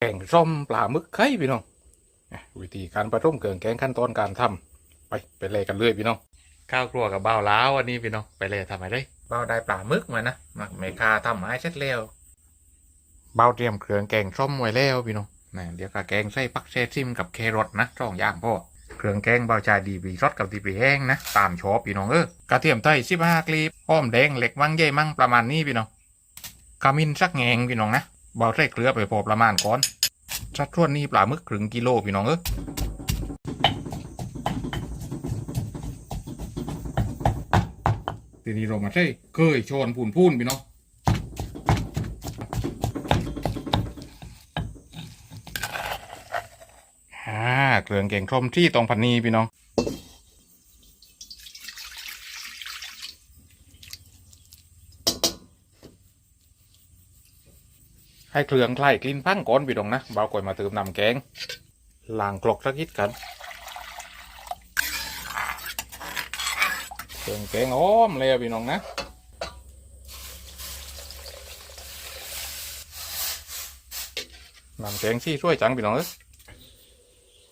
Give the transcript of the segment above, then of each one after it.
แกงส้มปลาหมึกไข่พี่น้องอะวิธีการประทุมเกิงแกงขั้นตอนการทำไปไปเลยกันเลยพี่น้องข้าวครัวกับเบ้าล้าววันนี้พี่น้องไปเลยทำอะไรได้เบ้าได้ปลาหมึกมานะมักเมคาทำไม้เสร็จแล้วเบ้าเตรียมเครื่องแกงส้มไว้แล้วพี่น้องนะเดี๋ยวก็แกงใส่ปักเซซิมกับแครอทนะสองอย่างพ่อเครื่องแกงเบาชาดีบีรสกับดีบีแห้งนะตามชอบพี่น้องเออกระเทียมไทยสิบห้ากลีบหอมแดงเหล็กมังเย่มั่งประมาณนี้พี่น้องขมิ้นสักแงงพี่น้องนะ เบาใส่เกลือไปพอประมาณก่อนสัดส่วนนี้ปลาหมึกครึ่งกิโลพี่น้องเออทีนี้เรามาใช้เคยชนพูนพูนพี่น้องฮ่าเครื่องเก่งชมที่ตรงพันนีพี่น้อง ให้เครื่องคล้ายกลิ่นพังก่อนพี่น้องนะเบาก่อยมาเติมน้ำแกงล้างกรอกสักนิดกันเครื่องแกงอ้อมเลยพี่น้องนะน้ำแกงซี่ช่วยจังพี่น้องเอ้ย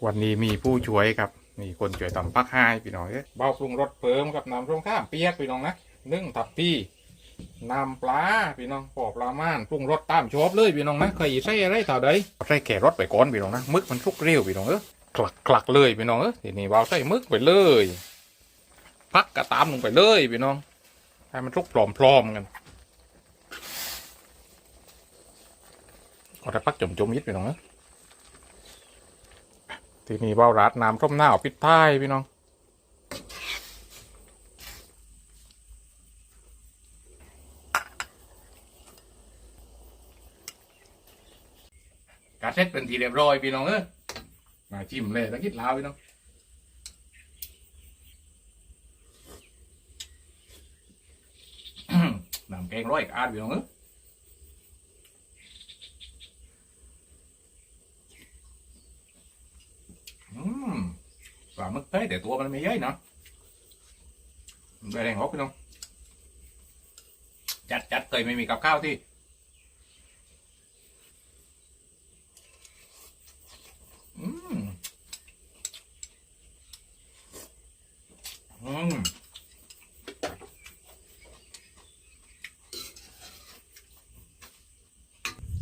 วันนี้มีผู้ช่วยครับมีคนช่วยทำพักให้พี่น้องเอ้ยเบาปรุงรสเพิ่มกับน้ำส้มข้ามเปียกพี่น้องนะนึ่งทับพี่ น้ำปลาพี่น้องปอปลาม่านปรุงรสตามชอบเลยพี่น้องนะเคยใส่อะไรต่อใดใส่แครอทไปก่อนพี่น้องนะมึกมันทุกเร็วพี่น้องเออคลักคลักเลยพี่น้องเออทีนี้วาวใส่มึกไปเลยพักกระตามลงไปเลยพี่น้องให้มันทุกพร้อมๆกันเอาแต่พักจมๆยิดพี่น้องเออทีนี้วาวราดน้ำส้มหน้าปิดท้ายพี่น้อง กาเซ็ตเป็นทีเรียบร้อยพี่น้องเออมาชิมเลยตะกิดลาวพี่น้องน้ำแกงร้อยอาดพี่น้องเอออืมปลาหมึกเต้แต่ตัวมันไม่เยอะเนาะได้แรงหกพี่น้องจัดจัดเคยไม่มีกับข้าวที่ อืม อืม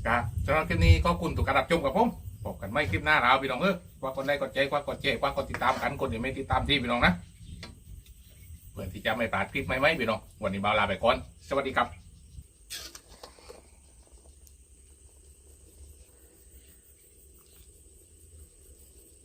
ครับสำหรับคลิปนี้ก็คุณถูกการรับชมกับผมพบกันไม่คลิปหน้าเราพี่น้องเออว่าคนใดกดใจว่ากดเจว่ากดติดตามกันคนที่ไม่ติดตามที่พี่น้องนะเพื่อที่จะไม่พลาดคลิปใหม่ๆพี่น้องวันนี้บ่าวลาไปก่อน สวัสดีครับ